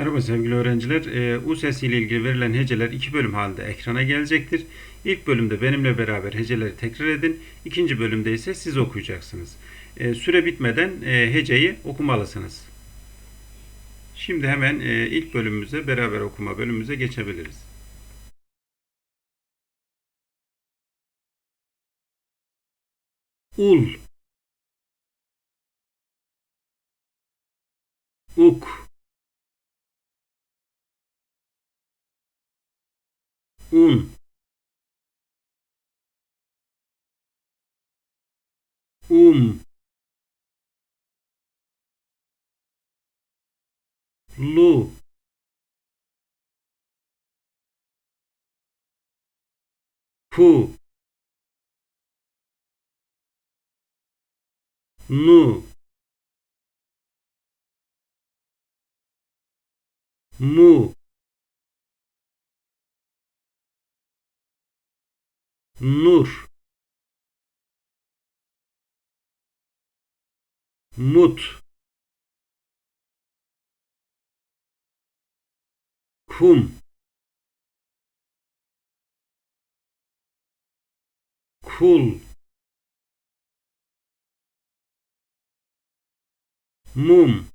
Merhaba sevgili öğrenciler. Ee, U sesi ile ilgili verilen heceler iki bölüm halinde ekrana gelecektir. İlk bölümde benimle beraber heceleri tekrar edin. İkinci bölümde ise siz okuyacaksınız. Ee, süre bitmeden e, heceyi okumalısınız. Şimdi hemen e, ilk bölümümüze beraber okuma bölümümüze geçebiliriz. Ul Uk Un Um Lu. Pu. Nu. Mu Nur. Mut. Kum. Kul. Mum.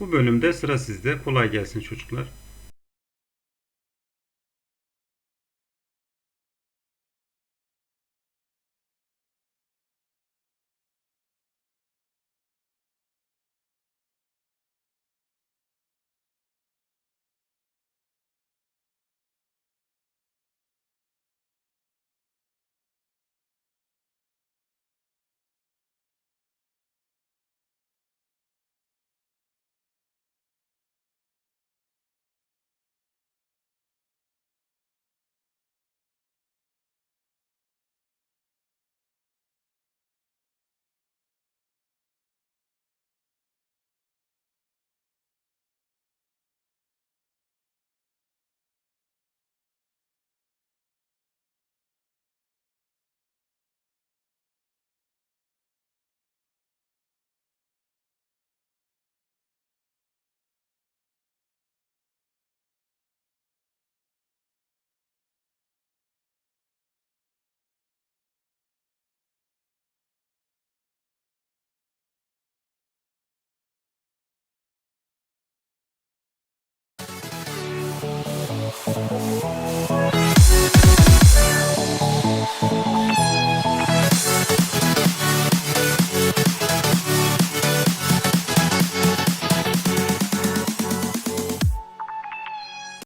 Bu bölümde sıra sizde. Kolay gelsin çocuklar.